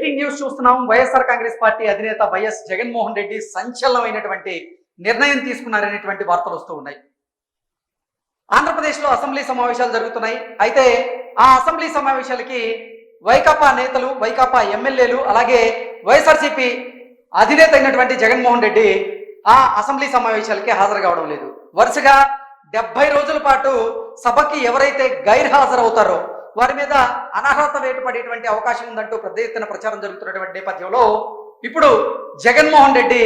Breaking news చూస్తున్నాం. YSR Congress party అధినేత YS Jaganmohan Reddy సంచలనమైనటువంటి నిర్ణయం తీసుకున్నారనేటువంటి వార్తలు వస్తూ ఉన్నాయి. ఆంధ్రప్రదేశ్లో అసెంబ్లీ సమావేశాలు జరుగుతున్నాయి. అయితే ఆ అసెంబ్లీ సమావేశాలకి వైకాపా నేతలు వైకాపా ఎమ్మెల్యేలు అలాగే వైఎస్ఆర్సీపీ అధినేత అయినటువంటి జగన్మోహన్ రెడ్డి ఆ అసెంబ్లీ సమావేశాలకి హాజరు కావడం లేదు. వరుసగా డెబ్బై రోజుల పాటు సభకి ఎవరైతే గైర్హాజరవుతారో వారి మీద అనర్హత వేటు పడేటువంటి అవకాశం ఉందంటూ పెద్ద ఎత్తున ప్రచారం జరుగుతున్నటువంటి నేపథ్యంలో ఇప్పుడు జగన్మోహన్ రెడ్డి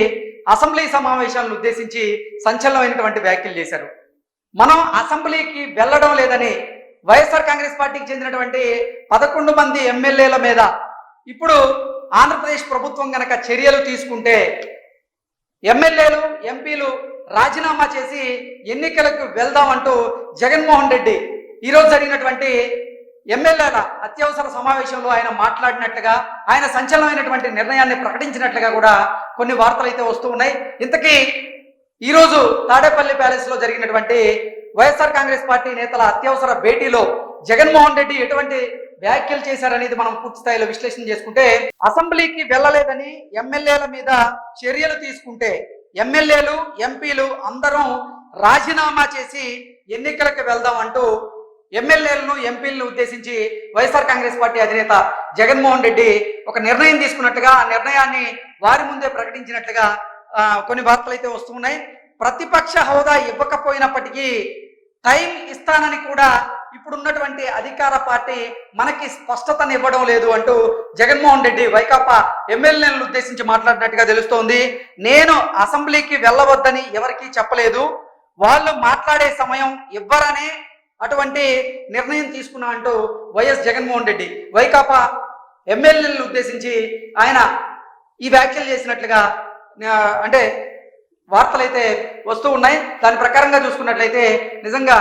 అసెంబ్లీ సమావేశాలను ఉద్దేశించి సంచలనమైనటువంటి వ్యాఖ్యలు చేశారు. మనం అసెంబ్లీకి వెళ్ళడం లేదని వైఎస్ఆర్ కాంగ్రెస్ పార్టీకి చెందినటువంటి పదకొండు మంది ఎమ్మెల్యేల మీద ఇప్పుడు ఆంధ్రప్రదేశ్ ప్రభుత్వం గనక చర్యలు తీసుకుంటే ఎమ్మెల్యేలు ఎంపీలు రాజీనామా చేసి ఎన్నికలకు వెళ్దామంటూ జగన్మోహన్ రెడ్డి ఈరోజు జరిగినటువంటి ఎమ్మెల్యేల అత్యవసర సమావేశంలో ఆయన మాట్లాడినట్లుగా ఆయన సంచలనమైనటువంటి నిర్ణయాన్ని ప్రకటించినట్లుగా కూడా కొన్ని వార్తలు అయితే వస్తూ ఉన్నాయి. ఇంతకీ ఈరోజు తాడేపల్లి ప్యాలెస్లో జరిగినటువంటి వైఎస్ఆర్ కాంగ్రెస్ పార్టీ నేతల అత్యవసర భేటీలో జగన్మోహన్ రెడ్డి ఎటువంటి వ్యాఖ్యలు చేశారనేది మనం పూర్తి స్థాయిలో విశ్లేషణ చేసుకుంటే అసెంబ్లీకి వెళ్ళలేదని ఎమ్మెల్యేల మీద చర్యలు తీసుకుంటే ఎమ్మెల్యేలు ఎంపీలు అందరం రాజీనామా చేసి ఎన్నికలకు వెళ్దాం అంటూ ఎమ్మెల్యేలను ఎంపీలను ఉద్దేశించి వైఎస్ఆర్ కాంగ్రెస్ పార్టీ అధినేత జగన్మోహన్ రెడ్డి ఒక నిర్ణయం తీసుకున్నట్టుగా ఆ నిర్ణయాన్ని వారి ముందే ప్రకటించినట్లుగా కొన్ని వార్తలు అయితే వస్తున్నాయి ప్రతిపక్ష హోదా ఇవ్వకపోయినప్పటికీ టైం ఇస్తానని కూడా ఇప్పుడున్నటువంటి అధికార పార్టీ మనకి స్పష్టతనివ్వడం లేదు అంటూ జగన్మోహన్ రెడ్డి వైకాపా ఎమ్మెల్యేలను ఉద్దేశించి మాట్లాడినట్టుగా తెలుస్తోంది. నేను అసెంబ్లీకి వెళ్ళవద్దని ఎవరికీ చెప్పలేదు. వాళ్ళు మాట్లాడే సమయం ఇవ్వరనే అటువంటి నిర్ణయం తీసుకున్నా అంటూ వైఎస్ జగన్మోహన్ రెడ్డి వైకాపా ఎమ్మెల్యేలను ఉద్దేశించి ఆయన ఈ వ్యాఖ్యలు చేసినట్లుగా అంటే వార్తలైతే వస్తూ ఉన్నాయి. దాని ప్రకారంగా చూసుకున్నట్లయితే నిజంగా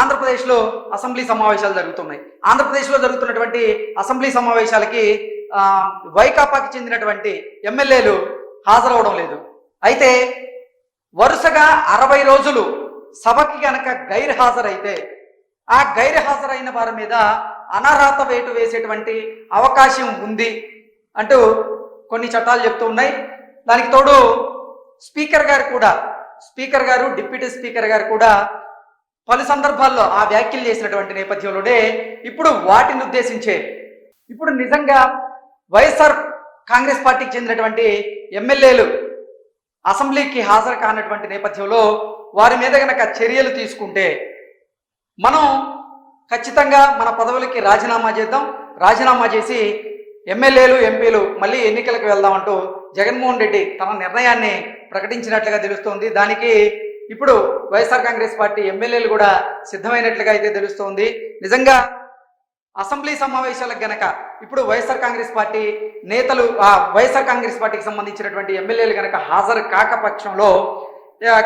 ఆంధ్రప్రదేశ్లో అసెంబ్లీ సమావేశాలు జరుగుతున్నాయి. ఆంధ్రప్రదేశ్లో జరుగుతున్నటువంటి అసెంబ్లీ సమావేశాలకి వైకాపాకి చెందినటువంటి ఎమ్మెల్యేలు హాజరవడం లేదు. అయితే వరుసగా అరవై రోజులు సభకి గనక గైర్ హాజరైతే ఆ గైర్ హాజరైన వారి మీద అనర్హత వేటు వేసేటువంటి అవకాశం ఉంది అంటూ కొన్ని చట్టాలు చెప్తూ ఉన్నాయి. దానికి తోడు స్పీకర్ గారు కూడా స్పీకర్ గారు డిప్యూటీ స్పీకర్ గారు కూడా పలు సందర్భాల్లో ఆ వ్యాఖ్యలు చేసినటువంటి నేపథ్యంలోనే ఇప్పుడు వాటిని ఉద్దేశించే ఇప్పుడు నిజంగా వైఎస్ఆర్ కాంగ్రెస్ పార్టీకి చెందినటువంటి ఎమ్మెల్యేలు అసెంబ్లీకి హాజరు కానటువంటి నేపథ్యంలో వారి మీద కనుక చర్యలు తీసుకుంటే మనం ఖచ్చితంగా మన పదవులకి రాజీనామా చేద్దాం. రాజీనామా చేసి ఎమ్మెల్యేలు ఎంపీలు మళ్ళీ ఎన్నికలకు వెళ్దామంటూ జగన్మోహన్ రెడ్డి తన నిర్ణయాన్ని ప్రకటించినట్లుగా తెలుస్తోంది. దానికి ఇప్పుడు వైఎస్ఆర్ కాంగ్రెస్ పార్టీ ఎమ్మెల్యేలు కూడా సిద్ధమైనట్లుగా అయితే తెలుస్తోంది. నిజంగా అసెంబ్లీ సమావేశాలకు గనక ఇప్పుడు వైఎస్ఆర్ కాంగ్రెస్ పార్టీ నేతలు ఆ వైఎస్ఆర్ కాంగ్రెస్ పార్టీకి సంబంధించినటువంటి ఎమ్మెల్యేలు గనక హాజరు కాకపక్షంలో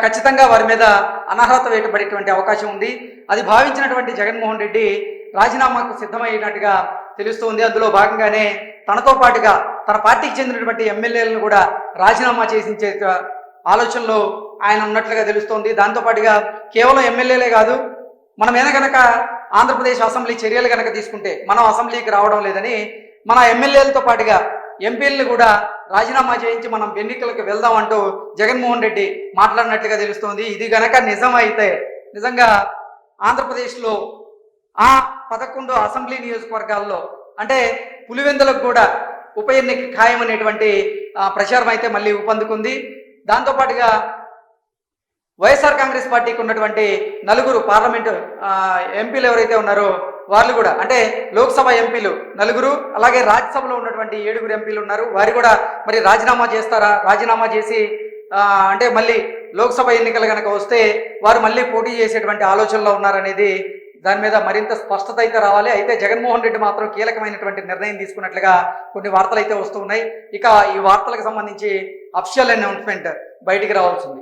ఖచ్చితంగా వారి మీద అనర్హత వేయబడేటువంటి అవకాశం ఉంది. అది భావించినటువంటి జగన్మోహన్ రెడ్డి రాజీనామాకు సిద్ధమైనట్టుగా తెలుస్తోంది. అందులో భాగంగానే తనతో పాటుగా తన పార్టీకి చెందినటువంటి ఎమ్మెల్యేలను కూడా రాజీనామా చేసించే ఆలోచనలో ఆయన ఉన్నట్లుగా తెలుస్తోంది. దాంతోపాటుగా కేవలం ఎమ్మెల్యేలే కాదు మనం ఏదైనా కనుక ఆంధ్రప్రదేశ్ అసెంబ్లీ చర్యలు కనుక తీసుకుంటే మనం అసెంబ్లీకి రావడం లేదని మన ఎమ్మెల్యేలతో పాటుగా ఎంపీలను కూడా రాజీనామా చేయించి మనం ఎన్నికలకు వెళ్దాం అంటూ జగన్మోహన్ రెడ్డి మాట్లాడినట్లుగా తెలుస్తోంది. ఇది గనక నిజమైతే నిజంగా ఆంధ్రప్రదేశ్లో ఆ పదకొండు అసెంబ్లీ నియోజకవర్గాల్లో అంటే పులివెందులకు కూడా ఉప ఎన్నిక ఖాయం అనేటువంటి ప్రచారం అయితే మళ్ళీ ఊపందుకుంది. దాంతోపాటుగా వైఎస్ఆర్ కాంగ్రెస్ పార్టీకి ఉన్నటువంటి నలుగురు పార్లమెంటు ఎంపీలు ఎవరైతే ఉన్నారో వాళ్ళు కూడా అంటే లోక్సభ ఎంపీలు నలుగురు అలాగే రాజ్యసభలో ఉన్నటువంటి ఏడుగురు ఎంపీలు ఉన్నారు. వారు కూడా మరి రాజీనామా చేస్తారా? రాజీనామా చేసి అంటే మళ్ళీ లోక్సభ ఎన్నికలు కనుక వస్తే వారు మళ్ళీ పోటీ చేసేటువంటి ఆలోచనలో ఉన్నారనేది దాని మీద మరింత స్పష్టత అయితే రావాలి. అయితే జగన్మోహన్ రెడ్డి మాత్రం కీలకమైనటువంటి నిర్ణయం తీసుకున్నట్లుగా కొన్ని వార్తలు అయితే వస్తూ ఇక ఈ వార్తలకు సంబంధించి అఫిషియల్ అనౌన్స్మెంట్ బయటికి రావాల్సింది